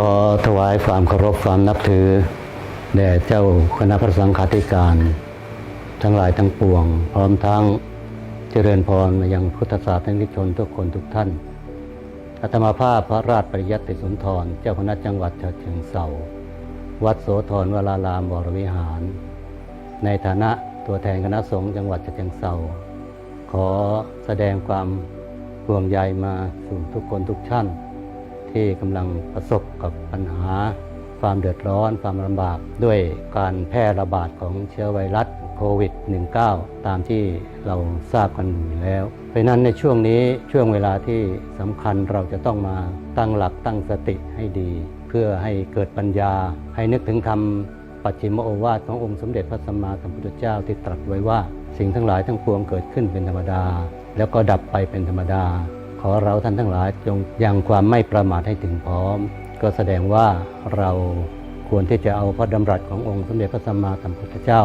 ขอถวายความเคารพความนับถือ แด่เจ้าคณะพระสังฆาธิการ ทั้งหลายทั้งปวง พร้อมทั้งเจริญพรมายังพุทธศาสนิกชนทุกคนทุกท่านอาตมาภาพพระราชปริยัติสุนทร เจ้าคณะจังหวัดฉะเชิงเทราวัดโสธรวรารามวรวิหาร ในฐานะตัวแทนคณะสงฆ์จังหวัดฉะเชิงเทราขอแสดงความห่วงใยมาสู่ทุกคนทุกท่าน ที่กำลังประสบกับปัญหา ความเดือดร้อน ความลำบาก ด้วยการแพร่ระบาดของเชื้อไวรัสโควิด -19 ตามที่เราทราบกันอยู่แล้ว เพราะนั้นในช่วงนี้ช่วงเวลาที่สำคัญเราจะต้องมาตั้งหลักตั้งสติให้ดี เพื่อให้เกิดปัญญา ให้นึกถึงคำปัจฉิมโอวาทขององค์สมเด็จพระสัมมาสัมพุทธเจ้าที่ตรัสไว้ว่า สิ่งทั้งหลายทั้งปวงเกิดขึ้นเป็นธรรมดา แล้วก็ดับไปเป็นธรรมดา อเราท่านทั้งหลายจงยังความไม่ประมาทให้ถึงพร้อม ก็แสดงว่าเราควรที่จะเอาพระดำรัสขององค์สมเด็จพระสัมมาสัมพุทธเจ้า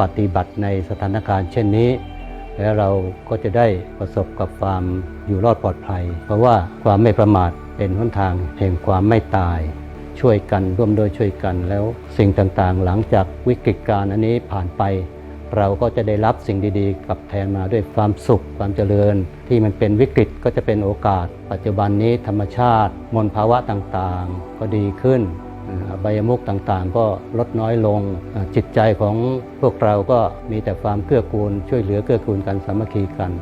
ปฏิบัติในสถานการณ์เช่นนี้ แล้วเราก็จะได้ประสบกับความอยู่รอดปลอดภัย เพราะว่าความไม่ประมาทเป็นหนทางแห่งความไม่ตาย ช่วยกันร่วมโดยช่วยกันแล้วสิ่งต่างๆ หลังจากวิกฤตการณ์อันนี้ผ่านไป เราก็จะได้รับสิ่งดีๆ กลับแทนมาด้วยความสุขความเจริญ ที่มันเป็นวิกฤตก็จะเป็นโอกาส ปัจจุบันนี้ธรรมชาติ มลภาวะต่างๆ ก็ดีขึ้นอ่าอบายมุกต่างๆ ก็ลดน้อยลงอ่าจิตใจของพวกเราก็มีแต่ความเกื้อกูล ช่วยเหลือเกื้อกูลกันสามัคคีกัน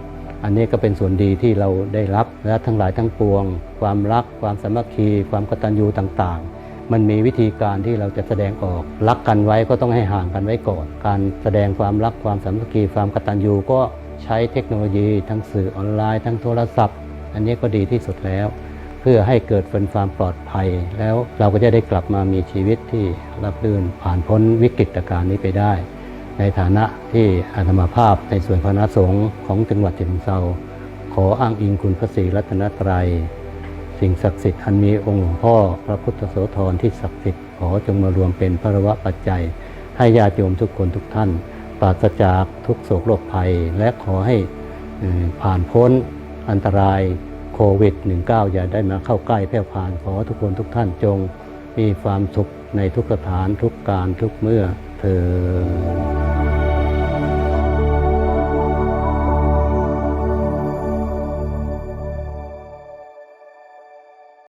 อันนี้ก็เป็นส่วนดีที่เราได้รับและทั้งหลายทั้งปวง ความรัก ความสามัคคี ความกตัญญูต่างๆ มันมีวิธีการที่เราจะแสดงออกรักกันไว้ก็ต้องให้ห่างกันไว้ก่อน การแสดงความรักความสามัคคีความกตัญญูก็ใช้เทคโนโลยีทั้งสื่อออนไลน์ ทั้งโทรศัพท์ อันนี้ก็ดีที่สุดแล้ว เพื่อให้เกิดเป็นความปลอดภัย แล้วเราก็จะได้กลับมามีชีวิตที่รับรื่นผ่านพ้นวิกฤตการณ์นี้ไปได้ ในฐานะที่อาตมาภาพในส่วนคณะสงฆ์ของจังหวัดเชียงเซาขออ้างอิงคุณพระศรีรัตนตรัย สิ่งศักดิ์สิทธิ์อันมีองค์หลวงพ่อพระพุทธโสธรที่ศักดิ์สิทธิ์ขอจงมารวมเป็นพระวะปัจจัย ให้ญาติโยมทุกคนทุกท่าน ปราศจากทุกโศกโรคภัย และขอให้ผ่านพ้นอันตรายโควิด -19 อย่าได้มาเข้าใกล้แพร่ผ่านขอทุกคนทุกท่านจงมีความสุขในทุกสถานทุกการทุกเมื่อเธอ